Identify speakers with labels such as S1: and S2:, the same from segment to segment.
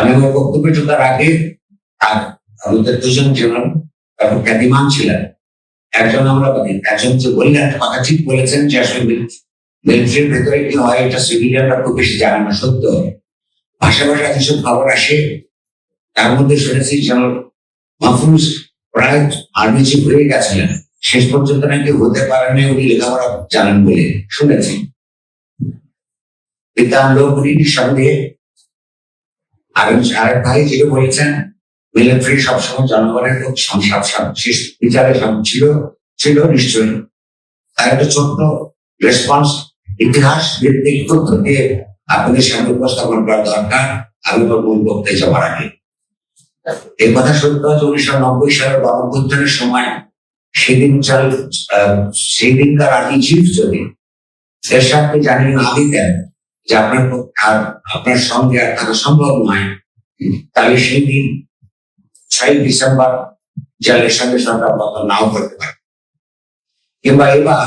S1: আমি আমার বক্তব্য ঢোকার আগে আর আমাদের দুজন তারপর খ্যাতিমান ছিলেন, একজন আমরা পাই একজন যে বললেন কথা ঠিক বলেছেন যে আসলে মিলিটারির ভেতরে কি হয়, এটা সিভিলিয়ানরা খুব বেশি জানে না, সত্য। ভাষা ভাষা যেসব খবর আসে, তার মধ্যে শুনেছি যেন মাহফুজ প্রায় আর্মি চিফ হয়ে গেছিলেন, শেষ পর্যন্ত নাকি হতে পারেনি উনি লেখাপড়া জানেন বলে শুনেছি। লোক উনি সঙ্গে আর আরেক ভাই যেটা বলেছেন মিলিটারি সবসময় জনগণের সংসার বিচারে ছিল ছিল নিশ্চয়ই। তার একটা ছোট্ট রেসপন্স ইতিহাস ভিত্তিক তথ্য দিয়ে আপনাদের সামনে উপস্থাপন করা দরকার। আমি আমার মূল বক্তব্যে যাওয়ার আগে। এই কথা সত্য যে উনিশশো নব্বই সালের গণঅভ্যুত্থানের সময়। সেদিন চাল সেদিনকার আর্মি চিফ যদি দেশাকে জানিয়ে না দিতেন যে আপনার আর আপনার সঙ্গে আর থাকা সম্ভব নয় তাহলে সেই দিন ছয় ডিসেম্বর জেলের সঙ্গে সরকার পতন নাও করতে পারে। কিংবা এবার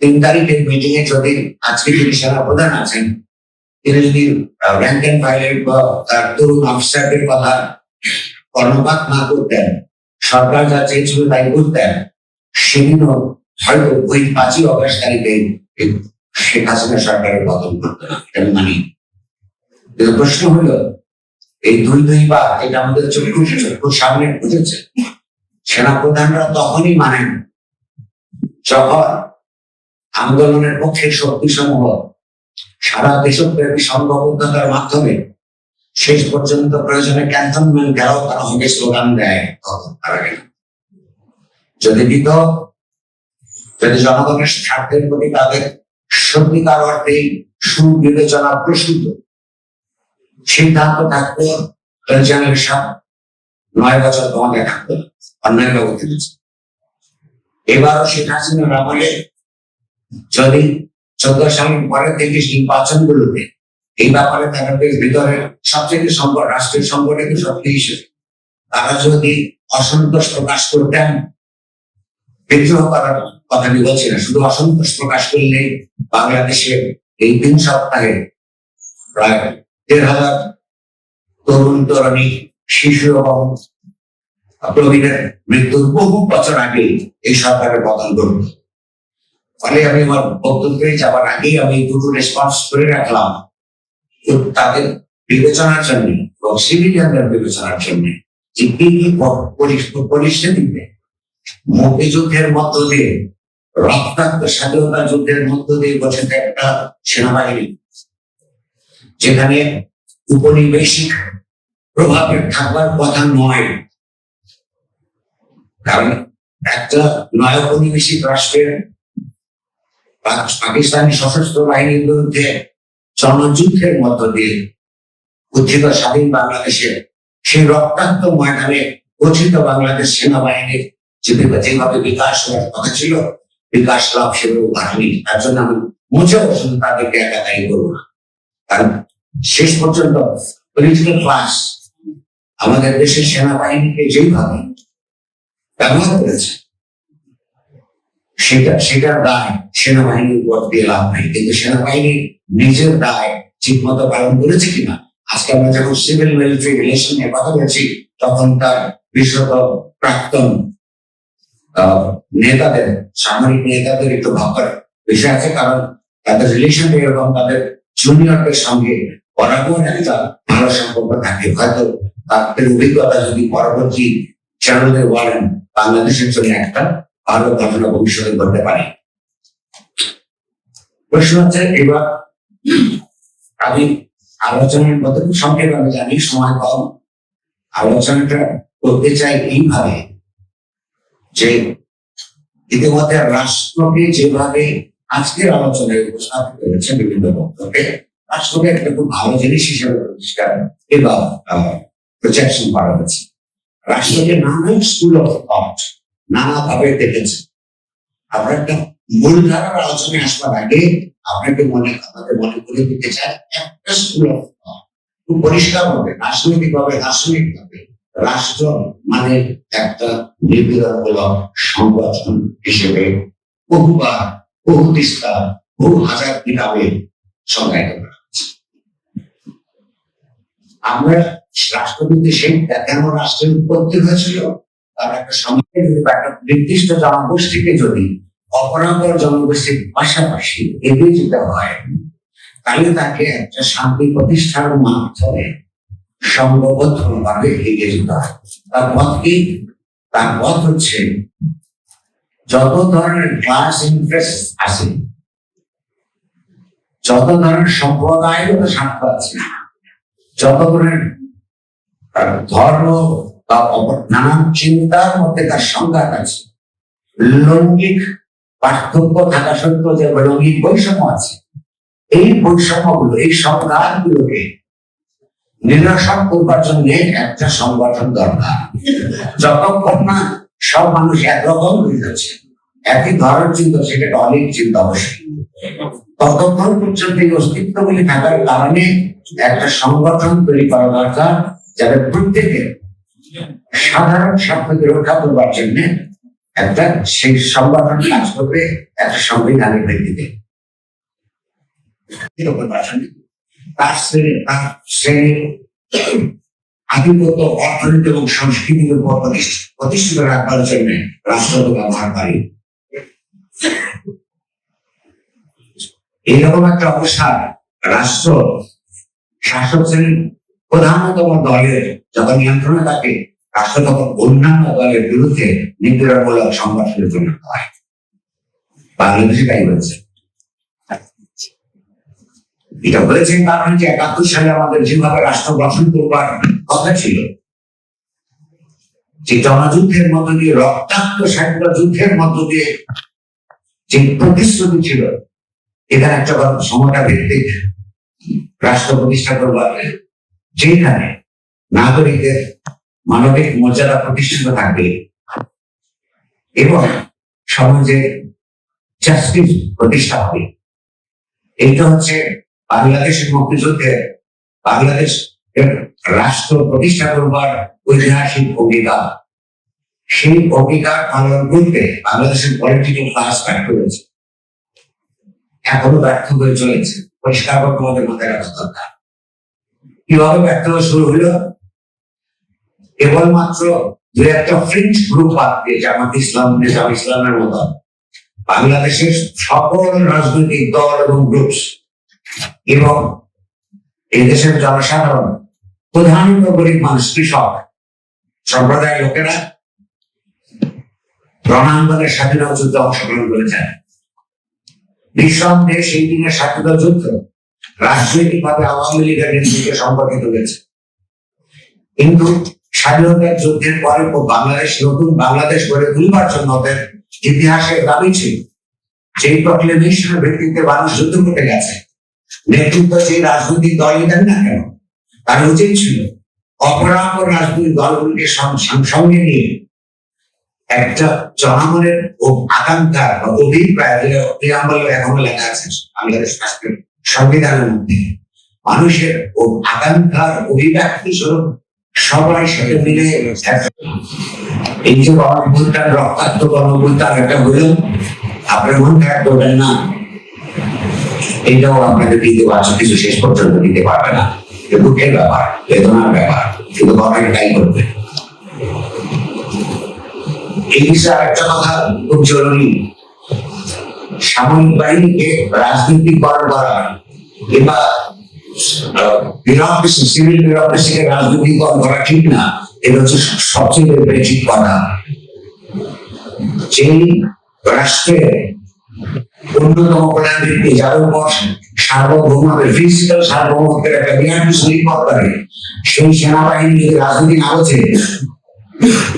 S1: তিন তারিখের মিটিং এ যদি আজকে যিনি সেনা প্রধান আছেন, তিনি যদি র্যাঙ্ক অ্যান্ড ফাইলের বা তার তরুণ অফিসারদের কথা কর্ণপাত না করতেন, সরকার যা চেয়েছিল তাই করতেন, সেদিনও হয়তো ওই পাঁচই অগস্ট তারিখে শেখ হাসিনা সরকারের করতো মানি। প্রশ্ন হলো, এই দুই দুই বা এটা আমাদের চক্ষু চক্ষু সামনে বুঝেছে সেনাপ্রধানরা তখনই মানেন, যখন আন্দোলনের পক্ষে শক্তি সমূহ সারা দেশব্যাপী সংঘবদ্ধতার মাধ্যমে শেষ পর্যন্ত প্রয়োজনে ক্যান্টনমেন্ট ঘেরাও করা হবে স্লোগান দেয়, তখন তারা গেল। যদি দিত, যদি জনগণের স্বার্থের প্রতি তাদের সত্যিকার অর্থে সুবিবেচনা প্রসূত সিদ্ধান্ত থাকতো জেনারেল সাহেব নয় বছর তোমাকে থাকতো অন্যায় দিচ্ছে এবারও শেখ হাসিনার আমলে যদি চোদ্দ সালের পরে থেকে নির্বাচন গুলোতে এই ব্যাপারে তারা তাদের ভিতরে সবচেয়ে সংকট রাষ্ট্রের সংগঠনের শক্তি হিসেবে তারা যদি অসন্তোষ প্রকাশ করতেন, বিদ্রোহ করার কথা আমি বলছি না শুধু অসন্তোষ প্রকাশ করলে বাংলাদেশে এই তিন সপ্তাহে প্রায় দেড় হাজার তরুণ, তরুণী, শিশু এবং প্রবীণের মৃত্যুর বহু বছর আগে এই সরকারের পতন করবে ফলে আমি আমার বক্তব্যে যাওয়ার আগেই আমি দুটো রেসপন্স করে রাখলাম তাদের বিবেচনার জন্য এবং সিভিলিয়ানদের বিবেচনার জন্য যে কি কি পরিস্থিতিতে মুক্তিযুদ্ধের মধ্য দিয়ে রক্তাক্ত স্বাধীনতা যুদ্ধের মধ্য দিয়ে গঠিত একটা সেনাবাহিনী, যেখানে উপনিবেশিক প্রভাবের থাকবার কথা নয়। কারণ একটা নয় উপনিবেশিক রাষ্ট্রের পাকিস্তানি সশস্ত্র বাহিনীর বিরুদ্ধে জনযুদ্ধের মধ্য দিয়ে উত্থিত স্বাধীন বাংলাদেশের সেই রক্তাক্ত ময়দানে গঠিত বাংলাদেশ সেনাবাহিনীর যেভাবে বিকাশ হওয়ার কথা ছিল বিকাশ লাভ সেভাবে ঘটেনি তার জন্য আমি শুধু তাদেরকে একা দায়ী করব না। কারণ শেষ পর্যন্ত পলিটিক্যাল ক্লাস আমাদের দেশের সেনাবাহিনীকে যেইভাবে ব্যবহার করেছে, সেটা, সেটার দায় সেনাবাহিনীর উপর দিয়ে লাভ নাই। কিন্তু সেনাবাহিনী নিজের দায় ঠিক মতো পালন করেছে কিনা, আজকে আমরা যখন সিভিল মিলিটারি রিলেশন নিয়ে কথা বলছি, তখন তার বিশেষত প্রাক্তন নেতাদের, সামরিক নেতাদের একটু ভাববার বিষয় আছে কারণ তাদের রিলেশন এরকম তাদের জুনিয়রদের সঙ্গে বরাবর একটা ভালো সম্পর্ক থাকে। হয়তো তাদের অভিজ্ঞতা যদি পরবর্তী চ্যানেলদের বলেন, বাংলাদেশের জন্য একটা ভালো ঘটনা ভবিষ্যতে ঘটতে পারে। প্রশ্ন হচ্ছে, এবার আমি আলোচনার মতো সংক্ষেপে আমি জানি, সময় কম। আলোচনাটা করতে চাই এইভাবে যে ইতিমধ্যে রাষ্ট্রকে যেভাবে আজকের আলোচনায় উপস্থাপিত করেছে বিভিন্ন বক্তব্যে, রাষ্ট্রকে একটা খুব ভালো জিনিস হিসেবে প্রতিষ্ঠা এবং প্রজেকশন করা হয়েছে। রাষ্ট্রকে নানান স্কুল অফ থট নানা ভাবে দেখেছে। আমরা একটা মূলধারার আলোচনায় আসবার আগে আপনাকে মনে, আমাদের মনে করে দিতে চাই, একটা স্কুল অফ থট খুব পরিষ্কার হবে রাজনৈতিক ভাবে রাসায়নিক ভাবে রাষ্ট্র মানে একটা নির্বিধানমূলক সংগঠন হিসেবে বহুবার, বহু তিস্তা বহু হাজার কিতাবে সংজ্ঞায়িত করা। আমরা রাষ্ট্রপতি সেই কেন রাষ্ট্রের উৎপত্তি হয়েছিল তার একটা সমাজে যদি একটা নির্দিষ্ট জনগোষ্ঠীকে যদি অপরাধর জনগোষ্ঠীর পাশাপাশি এগিয়ে যেতে হয়, তাহলে তাকে একটা শান্তি প্রতিষ্ঠার মাধ্যমে সংঘবদ্ধ ভাবে এগিয়ে তার পথ কি? তার পথ হচ্ছে যত ধরনের ক্লাস ইন্টারেস্ট আছে, যত ধরনের সম্প্রদায়গত স্বার্থ আছে, যত ধরনের ধর্ম বা অপর নানান চিন্তার মধ্যে তার সংঘাত আছে, লৌকিক পার্থক্য থাকা সত্ত্বেও যে লৌকিক বৈষম্য আছে, এই বৈষম্যগুলো, এই সংঘাতগুলোকে নিরসন করবার জন্য একটা সংগঠন দরকার। যতক্ষণ না সব মানুষ একরকম হয়ে একই ধরনের চিন্তা, সেটা অনেক চিন্তা অবশ্যই ততক্ষণ পর্যন্ত এই অস্তিত্বগুলি থাকার কারণে একটা সংগঠন তৈরি করা দরকার, যাতে প্রত্যেকে সাধারণ স্বার্থকে রক্ষা করবার জন্য একটা সেই সংগঠন কাজ করবে, একটা সংবিধানের ভিত্তিতে। রাসায়নিক তার শ্রেণি তার শ্রেণি আধিপত্য, অর্থনীতি এবং সংস্কৃতির উপর প্রতিষ্ঠিত রাখবার জন্য রাষ্ট্রকে ব্যবহারকারী এইরকম একটা অবস্থা, রাষ্ট্র শাসক শ্রেণির প্রধানতম দলের যখন নিয়ন্ত্রণে থাকে, রাষ্ট্র তখন অন্যান্য দলের বিরুদ্ধে নিপীড়নমূলক সংঘর্ষের জন্য হয় বাংলাদেশে তাই হয়েছে। এটা হয়েছে কারণ যে একাত্তর সালে আমাদের যেভাবে রাষ্ট্র গঠন করবার কথা ছিল, যে জনযুদ্ধের মধ্য দিয়ে, রক্তাক্ত সাহিত্য যুদ্ধের মধ্য দিয়ে যে প্রতিশ্রুতি ছিল, এখানে একটা সমতা ভিত্তিক রাষ্ট্র প্রতিষ্ঠা করবার যেখানে নাগরিকদের মানবিক মর্যাদা প্রতিষ্ঠিত থাকবে এবং সমাজে জাস্টিস প্রতিষ্ঠা হবে। এইটা হচ্ছে বাংলাদেশের মুক্তিযুদ্ধে বাংলাদেশ রাষ্ট্র প্রতিষ্ঠা করবার ঐতিহাসিক অঙ্গীকার সেই অঙ্গীকার পালন করতে বাংলাদেশের পলিটিক্যাল ক্লাস ব্যর্থ হয়েছে এখনও ব্যর্থ হয়ে চলেছে। পরিষ্কার করে তোমাদের মাথায় রাখা দরকার। কীভাবে ব্যর্থ শুরু হলো? কেবলমাত্র দু একটা ফ্রিঞ্জ গ্রুপ আছে জামাত ইসলাম, নিজাম ইসলামের মতন বাংলাদেশের সকল রাজনৈতিক দল এবং গ্রুপস এবং এই দেশের জনসাধারণ প্রধানত গরিব মানুষ কৃষক, সম্প্রদায়ের লোকেরা রণাঙ্গনের স্বাধীনতা যুদ্ধে অংশগ্রহণ করেছেন। নিঃসন্দেহে সেই দিনের স্বাধীনতা যুদ্ধ রাজনৈতিক ভাবে আওয়ামী লীগের নেতৃত্বে সম্পর্কিত হয়েছে। কিন্তু স্বাধীনতার যুদ্ধের পরে বাংলাদেশ, নতুন বাংলাদেশ গড়ে তুলবার জন্য ওদের ইতিহাসের দাবি ছিল সেই প্রক্লেমেশনের ভিত্তিতে মানুষ যুদ্ধ করতে গেছে। নেতৃত্ব সেই রাজনৈতিক দলই দেন না কেন? তার উচিত ছিল অপরাপর রাজনৈতিক দলগুলিকে সঙ্গে নিয়ে একটা জনগণের আকাঙ্ক্ষার বা অভিপ্রায় প্রিয়াম্বল এখনও লেখা আছে, বাংলাদেশ রাষ্ট্রের সংবিধানের মধ্যে। মানুষের আকাঙ্ক্ষার অভিব্যক্তি স্বরূপ সবাই সাথে মিলে এই যে গণভুলটার রক্তাক্ত গণভুলটার একটা হলো, আপনার মন করবেন না। এইটাও আপনাকে দিতে পারছে কিছু শেষ পর্যন্ত দিতে পারবে না। দুঃখের ব্যাপার, বেদনার ব্যাপার, কিন্তু গভর্নমেন্ট তাই করবে। এই বিষয়ে একটা কথা খুব জরুরি। সামরিক বাহিনীকে রাজনীতিকরণ করা কিংবা বিরক্তি সিভিল বিরক্তিকে রাজনীতিকরণ করা ঠিক না, এটা হচ্ছে সবচেয়ে বেশি কথা যেই রাষ্ট্রের অন্যতম প্রধান ব্যক্তি যার উপর ফিজিক্যাল সার্বভৌমত্বের একটা বিরাট নির্ভর করে সেই সেনাবাহিনী যদি রাজনীতি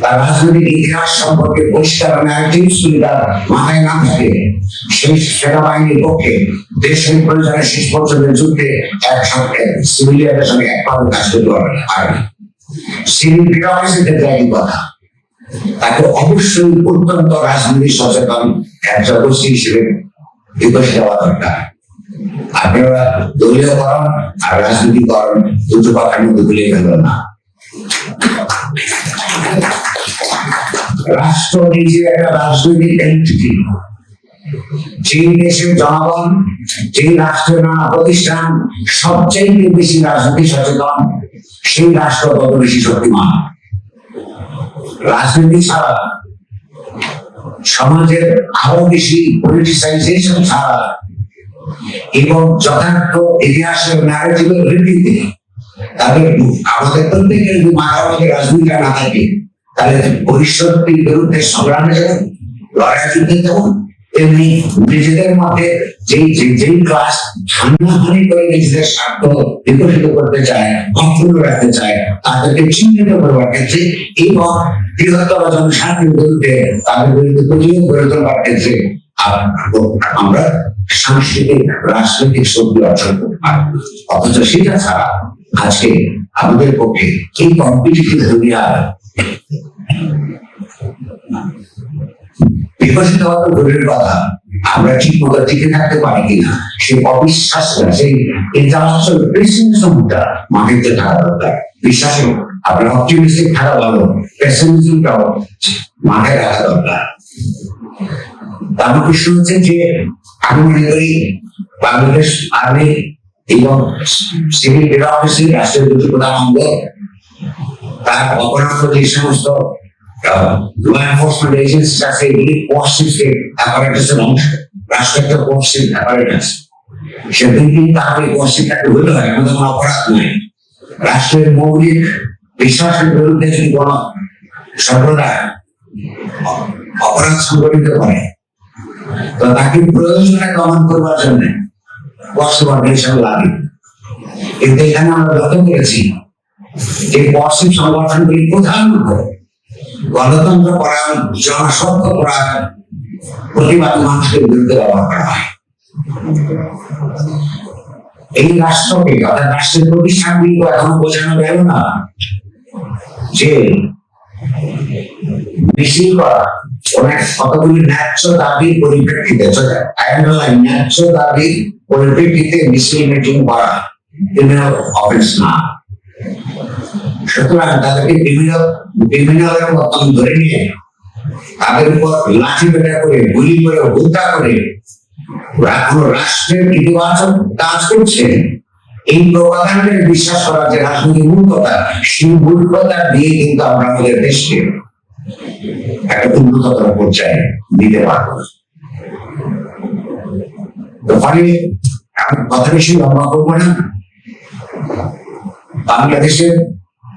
S1: তার রাজনৈতিক ইতিহাস সম্পর্কে পরিষ্কার ন্যারেটিভস যদি তার মাথায় না থাকে, সেই সেনাবাহিনীর পক্ষে দেশের প্রয়োজনে শেষ পর্যন্ত যুদ্ধে একসঙ্গে সিভিলিয়ানদের সঙ্গে একভাবে কাজ করতে পারবে না। সিভিল বিরোধীদের ক্ষেত্রে কথা। তাকে অবশ্যই অত্যন্ত রাজনীতি সচেতন একটা গোষ্ঠী হিসেবে বিকশ দেওয়া দরকার। আপনারা দলীয়করণ আর রাজনীতিকরণ দুটো কথার মধ্যে ভুলে গেল না। রাষ্ট্র নিজে একটা রাজনৈতিক এন্টিটি যে দেশের জনগণ, যে রাষ্ট্রের নানা প্রতিষ্ঠান সবচেয়ে বেশি রাজনীতি সচেতন, সেই রাষ্ট্র তত বেশি শক্তিমান। রাজনীতি ছাড়া সমাজের আরও বেশি পলিটিসাইজেশন ছাড়া এবং যথার্থ ইতিহাসের ন্যারেটিভের ভিত্তিতে তাদের আমাদের প্রত্যেকের যদি মাথার রাজনীতিটা না থাকে, তাহলে ভবিষ্যতের বিরুদ্ধে সংগ্রামে যাবেন লড়াই যুদ্ধে যেমন তেমনি নিজেদের মধ্যে যেই যেই ক্লাস হানাহানি করে নিজেদের স্বার্থ বিকশিত করতে চায় অক্ষুণ্ণ রাখতে চায়, তাদেরকে চিহ্নিত করবার ক্ষেত্রে এবং বৃহত্তর জনসাধারণের বিরুদ্ধে তাদের বিরুদ্ধে প্রতিরোধ গড়ে ক্ষেত্রে আমরা সাংস্কৃতিক, রাজনৈতিক শক্তি অর্জন করতে পারি অথচ সেটা ছাড়া আজকে আমাদের পক্ষে এই কম্পিটিটিভ দুনিয়া বিকশিত হওয়ার দূরের কথা। আমরা ঠিক মতো টিকে থাকতে পারি কিনা সেই অবিশ্বাসটা সেই ইন্টারন্যাশনাল পেসিমিজমটা থাকা দরকার। বিশ্বাসে আপনার অপটিমিস্টিক থাকা ভালো পেসিমিজমটাও মাঠে রাখা দরকার। তার প্রশ্ন হচ্ছে যে আমি মনে করি বাংলাদেশ আর্মি এবং সিভিল দুটি প্রধান অঙ্গ, তার অপরাধ যে সমস্ত ল এনফোর্সমেন্ট এজেন্সি আছে এগুলি কোয়ার্সিভ অ্যাপারেটাসের অংশ। রাষ্ট্র একটা কোয়ার্সিভ অ্যাপারেটাস সে দুই তাহলে কোয়ার্সিভটাকে হতে হয়? কোনো অপরাধ নয় রাষ্ট্রের মৌলিক বিশ্বাসের বিরুদ্ধে যদি কোনো সম্প্রদায় অপরাধ সংগঠিত করে, তো তাকে প্রয়োজনে দমন করবার জন্য অর্গানাইজেশন লাগে। কিন্তু এখানে আমরা লক্ষ্য করেছি যে কোয়ার্সিভ সংগঠনগুলি প্রধানত গণতন্ত্র পরায়ণ জনস্বার্থ পরায়ণ, প্রতিবাদ মানুষের বিরুদ্ধে ব্যবহার করা হয়। এই রাষ্ট্রকে, অর্থাৎ রাষ্ট্রের প্রতিষ্ঠানগুলিকে এখনও বোঝানো গেল না, যে মিছিল করা অনেক কতগুলি ন্যায্য দাবির পরিপ্রেক্ষিতে আইনলাইন ন্যায্য দাবির পরিপ্রেক্ষিতে মিছিল মিটিং করা ক্রিমিনাল অফেন্স না। সুতরাং তাদেরকে বিভিন্ন বিভিন্ন ধরে নিয়ে তাদের উপর লাঠি পেটা করে, গুলি করে, হত্যা করে রাষ্ট্রের ইতিবাচক কাজ করছে? এই প্রকাণ্ডের বিশ্বাস করা যে মূর্খতা, সেই মূর্খতা দিয়ে কিন্তু আমরা আমাদের দেশকে একটা উন্নততর পর্যায়ে দিতে পারব। ফলে আমি কথা বেশি লম্বা করব না। বাংলাদেশের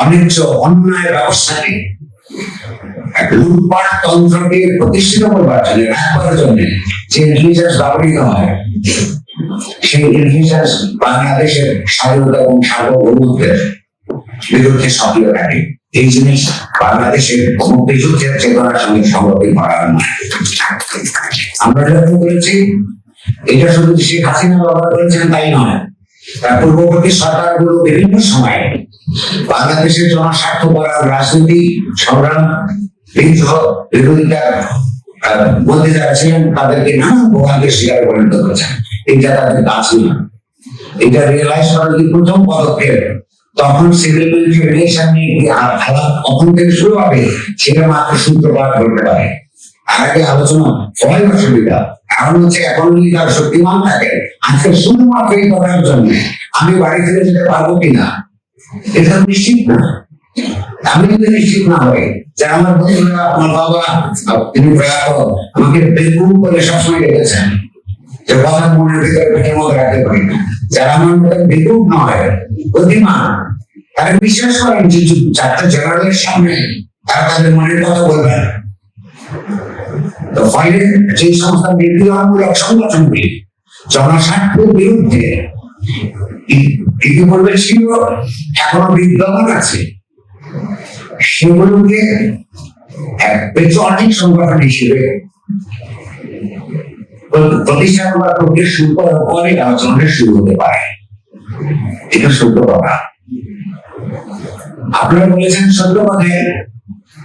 S1: অনিচ্ছ, অন্যায় ব্যবস্থাকে এক লুটপাট তন্ত্রকে প্রতিষ্ঠিত করবার জন্য রাখবার জন্য যে ইন্টেলিজেন্স ব্যবহৃত হয়, সেই ইন্টেলিজেন্স বাংলাদেশের স্বাধীনতা এবং সার্বভৌমত্বের বিরুদ্ধে সক্রিয় থাকে। এই জিনিস বাংলাদেশের মুক্তিযুদ্ধের চেতনার সঙ্গে করা আমরা লক্ষ্য করেছি এটা শুধু শেখ হাসিনা ব্যবহার করেছেন তাই নয়, তার পূর্ববর্তী সরকারগুলো বিভিন্ন সময়ে বাংলাদেশের জনস্বার্থ করার রাজনীতি সংগ্রাম বিরুদ্ধ বিরোধিতার আহ, মধ্যে যারা ছিলেন তাদেরকে নানা ভোগান্তের শিকারে পরিণত করেছেন এটা তাদের কাজ না। এটা রিয়েলাইজ করার যে প্রথম পদক্ষেপ? তখন সিভিল রিলেশন নিয়ে কি কখন থেকে শুরু হবে সেটা মাত্র সূত্রপাত করতে পারে। আর আগে আলোচনা হয় অসুবিধা কারণ হচ্ছে এখন যদি তার শক্তিমান থাকে? আজকে শুধুমাত্র এই করার জন্য। আমি বাড়ি ফিরে যেতে পারব কিনা? এটা নিশ্চিত না। আমি যদি নিশ্চিত না হই যে আমার বন্ধুরা, আমার বাবা তিনি প্রয়াত আমাকে বেগুন করে সবসময় রেখেছেন। যে কথা মনের ভিতরে মধ্যে রাখতে পারি না। যারা আমার মতো বেগুন নয় তারা বিশ্বাস করেন যে চারটা জেনারেলের সামনে তারা তাদের মনের কথা বলবেন তো ফলে যে সমস্ত নির্দীয়মূলক সংগঠনগুলি জনস্বার্থের বিরুদ্ধে ই- ইতিপূর্বে ছিল এখনও বিদ্যমান আছে। সেগুলোকে পেট্রোলিক সংগঠন হিসেবে করার পরে শুরু হতে পারে। এটা সত্য কথা। আপনারা বলেছেন সত্য কথায়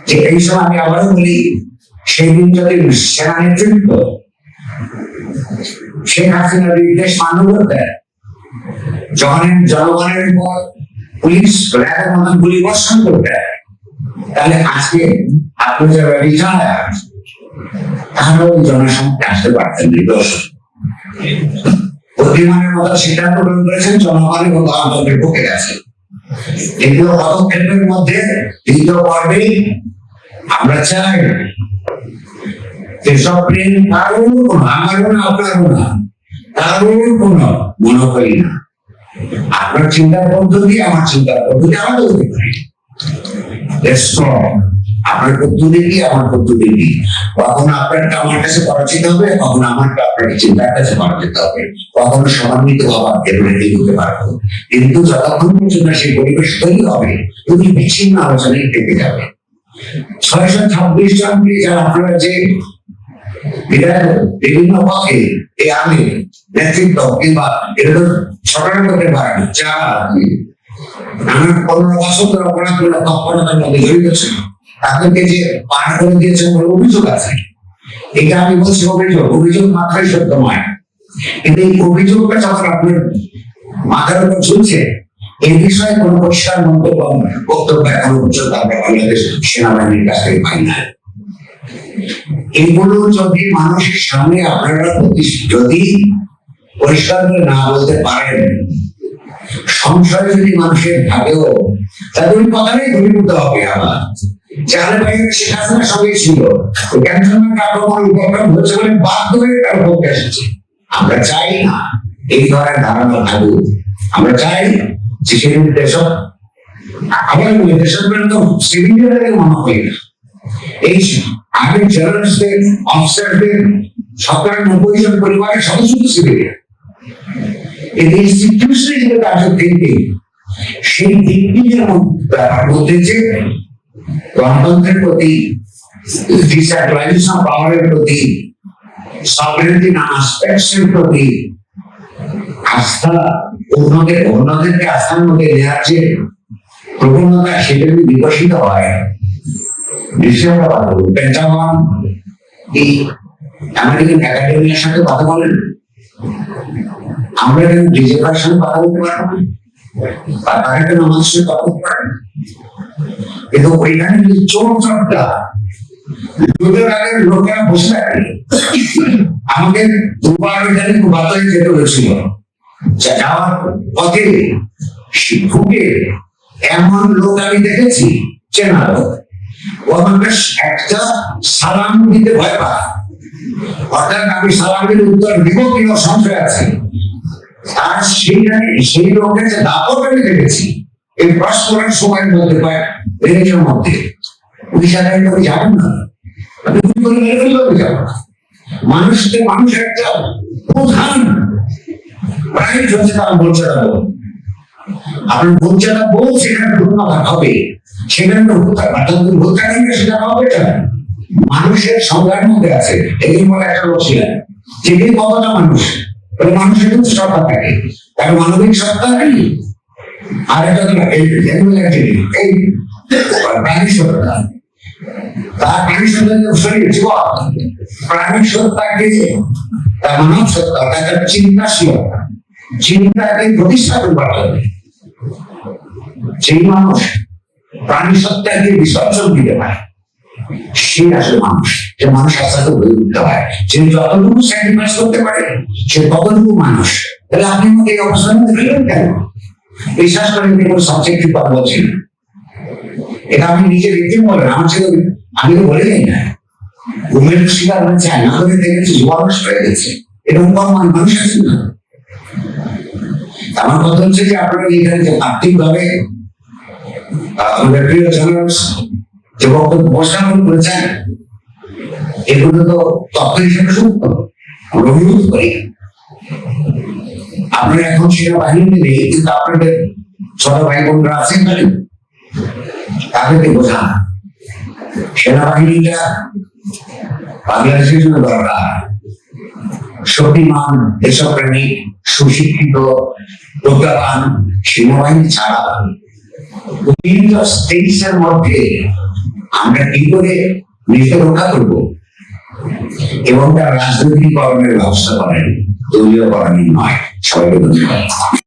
S1: যে এই সময় আমি আবারও বলি, সেই দিন যদি সেনা নেতৃত্ব শেখ হাসিনার নির্দেশ মান্য করতেন যখন জনগণের উপর পুলিশ মতন গুলি বর্ষণ তাহলে আজকে তাহলে ওই জনসংখ্যা আসতে পারতেন মতো সিদ্ধান্ত গ্রহণ করেছেন জনগণ এবং গণতন্ত্রের পক্ষে গেছে দ্বিতীয় পদক্ষেপের মধ্যে দ্বিতীয় পর্বে আমরা চাই যেসব প্রেম কারোর কোনো, আমারও না, আপনারও না, কারোর কোনো মনোকরি না। আপনার চিন্তার পদ্ধতি, আমার চিন্তার পদ্ধতি আলাদা হতে পারে আপনার পদ্ধতি কি, আমার পদ্ধতি কি? আপনারটা আমার কাছে হবে, কখন আমারটা আপনার চিন্তার কাছে হবে। কখনো হতে পারব কিন্তু যতক্ষণ পর্যন্ত সেই পরিবেশ তৈরি হবে তুমি বিচ্ছিন্ন আলোচনায় থেকে যাবে। ছয়শো ছাব্বিশ জন যারা আপনারা যে বিধায়ক বিভিন্ন পথে এই আমি নেতৃত্ব কিংবা এটা তো ছটার করতে পারে যা নানান পনেরো বছর ধরে অপরাধ করে তৎপরতার মধ্যে জড়িত ছিল তাদেরকে যে পার করে দিয়েছে বলে অভিযোগ আছে। এটা আমি বলছি অভিযোগ। অভিযোগ মাত্রাই সত্য নয় কিন্তু এই অভিযোগটা যখন আপনার মাথার উপর ঝুলছে এই বিষয়ে কোনো পরিষ্কার মন্তব্য, বক্তব্য এখনও পর্যন্ত আমরা বাংলাদেশ সেনাবাহিনীর কাছ থেকে পাই না এগুলো যদি মানুষের সামনে আপনারা যদি পরিষ্কার করে না বলতে পারেন, সংশয় যদি মানুষের থাকেও তাহলে ওই কথাটাই ঘনীভূত হবে আবার। বাইরে সঙ্গে ছিল। আক্রমণ উপক্রম হচ্ছে বলে বাধ্য হয়ে তার এসেছে। আমরা চাই না এই ধরনের ধারণা থাকুক। আমরা চাই যে সেদিন দেশের তো মনে হয় না। এই আগে জার্নালিস্টদের অফিসারদের সরকারের নব্বই জন পরিবারের সদস্য সিভিলিয়ান এই ইনস্টিটিউশনে যে কাজ থেকে সেই যেমন ব্যাপার মধ্যে গণতন্ত্রের প্রতি ডিসেন্ট্রালাইজেশন পাওয়ারের প্রতি প্রতি আস্থা, অন্যদের অন্যদেরকে আস্থার মধ্যে নেওয়ার যে প্রবণতা সেটা যদি বিকশিত হয় পেন্টাগন এই আমেরিকান একাডেমির সাথে কথা বলেন আমরা ডিজেটার সঙ্গে কথা বলতে পারব বা তারা কেন আমাদের সঙ্গে কথা বলতে পারে না? কিন্তু ওইখানে যে চোর লোকের বসে থাকে আমাকে দুবার ওইখানে বাতায় যেতে হয়েছিল। যাওয়ার পথে ঢুকে এমন লোক আমি দেখেছি চেনা লোক। একটা সালাম দিতে ভয় পায়। অর্থাৎ আমি সালামের উত্তর দিব কিনা আছে। আর সেই লোকের যে দাপট আমি দেখেছি, এই করার সময়ের মধ্যে মিনিটের মধ্যে না। গুলি করে মেরে না। মানুষকে মানুষ একটা প্রধান প্রাইজ হচ্ছে তার বোধ আপনার মর্যাদা বোধ সেখানে ধন্যবাদ হবে। সেখানে ভূতার সেটা হবে মানুষের সংজ্ঞার মধ্যে আছে এই বলে একটা লোক ছিলেন কতটা মানুষ? মানুষের কিন্তু সত্তা থাকে। তার মানবিক সত্তা নেই আর একটা এই প্রাণী সত্তা তার প্রাণী সত্তা শরীর তার মানব সত্তা তার চিন্তাকে প্রতিস্থাপন করতে হবে সেই মানুষ প্রাণী সত্তাকে বিসর্জন দিতে পারে। সে আসলে মানুষ, যে মানুষ আস্তে হয়ে উঠতে হয় সে যতটুকু স্যাক্রিফাইস করতে পারে, সে ততটুকু মানুষ। তাহলে আপনি আমাকে এই মধ্যে ফেলবেন কেন? বিশ্বাস করেন যে কোনো সাবজেক্টিভ কথা বলছি না। এটা আমি নিজে দেখতে বলেন, আমার ছেলে আমি তো বলে যাই না। ঘুমের শিকার হয়েছে আয়না করে দেখেছি মানুষ হয়ে গেছে। এরকম কম মানুষ আছে না আমার কথা হচ্ছে যে আপনারা এখানে যে আর্থিক ভাবে আমাদের প্রিয় জার্নালিস্ট যে বক্তব্য করেছেন, এগুলো তো তথ্য হিসেবে সত্য। আমরা অনুরোধ করি। আপনারা এখন সেনাবাহিনী নেই, কিন্তু আপনাদের ভাই বোনরা আছেন তাদেরকে বোঝান। সেনাবাহিনীটা বাংলাদেশের জন্য দরকার শক্তিমান দেশপ্রেমিক, সুশিক্ষিত, প্রজ্ঞাবান সেনাবাহিনী ছাড়া স্টেজের মধ্যে আমরা কি করে নিজেকে রক্ষা করব? এবং তার রাজনৈতিকরণের ব্যবস্থা করেন। দলীয়করণই নয় সবাইকে ধন্যবাদ